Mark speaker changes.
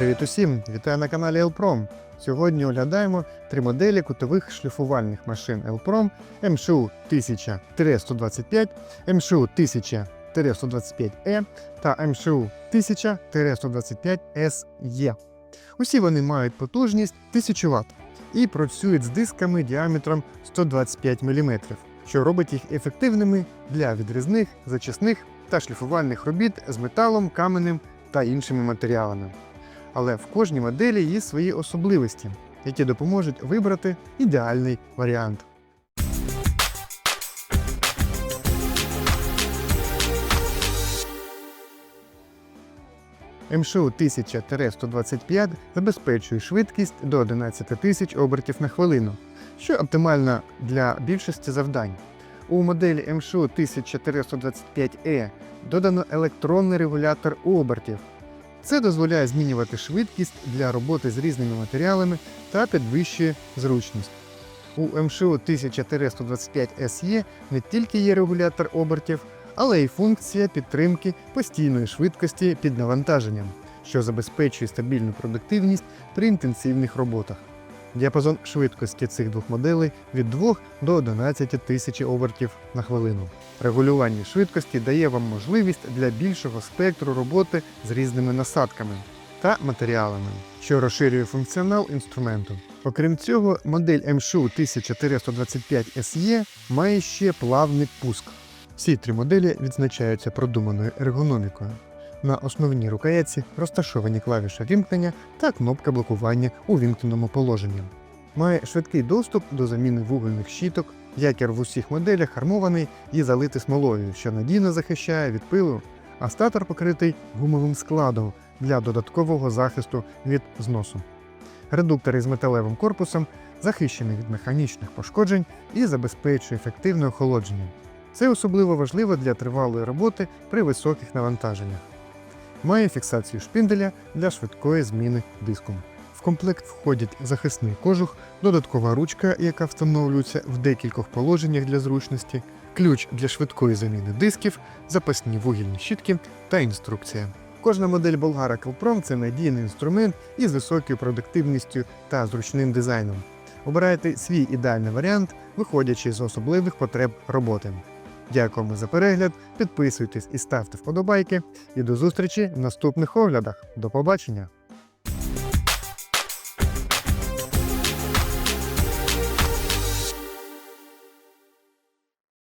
Speaker 1: Привіт усім! Вітаю на каналі Елпром. Сьогодні оглядаємо три моделі кутових шліфувальних машин Елпром МШУ 1000-125, МШУ 1000-125E та МШУ 1000-125SE. Усі вони мають потужність 1000 Вт і працюють з дисками діаметром 125 мм, що робить їх ефективними для відрізних, зачисних та шліфувальних робіт з металом, каменем та іншими матеріалами. Але в кожній моделі є свої особливості, які допоможуть вибрати ідеальний варіант. МШУ 1000-125 забезпечує швидкість до 11 тисяч обертів на хвилину, що оптимально для більшості завдань. У моделі МШУ 1000-125E додано електронний регулятор обертів. Це дозволяє змінювати швидкість для роботи з різними матеріалами та підвищує зручність. У МШУ 1000-125 SE не тільки є регулятор обертів, але й функція підтримки постійної швидкості під навантаженням, що забезпечує стабільну продуктивність при інтенсивних роботах. Діапазон швидкості цих двох моделей від 2 до 11 тисяч обертів на хвилину. Регулювання швидкості дає вам можливість для більшого спектру роботи з різними насадками та матеріалами, що розширює функціонал інструменту. Окрім цього, модель МШУ 1425 SE має ще плавний пуск. Всі три моделі відзначаються продуманою ергономікою. На основній рукоятці розташовані клавіші вімкнення та кнопка блокування у вімкненому положенні. Має швидкий доступ до заміни вугільних щіток, якір в усіх моделях армований і залитий смолою, що надійно захищає від пилу, а статор покритий гумовим складом для додаткового захисту від зносу. Редуктор із металевим корпусом захищений від механічних пошкоджень і забезпечує ефективне охолодження. Це особливо важливо для тривалої роботи при високих навантаженнях. Має фіксацію шпинделя для швидкої зміни диску. В комплект входять захисний кожух, додаткова ручка, яка встановлюється в декількох положеннях для зручності, ключ для швидкої заміни дисків, запасні вугільні щітки та інструкція. Кожна модель Болгара Келпром це надійний інструмент із високою продуктивністю та зручним дизайном. Обирайте свій ідеальний варіант, виходячи з особливих потреб роботи. Дякуємо за перегляд, підписуйтесь і ставте вподобайки. І до зустрічі в наступних оглядах. До побачення!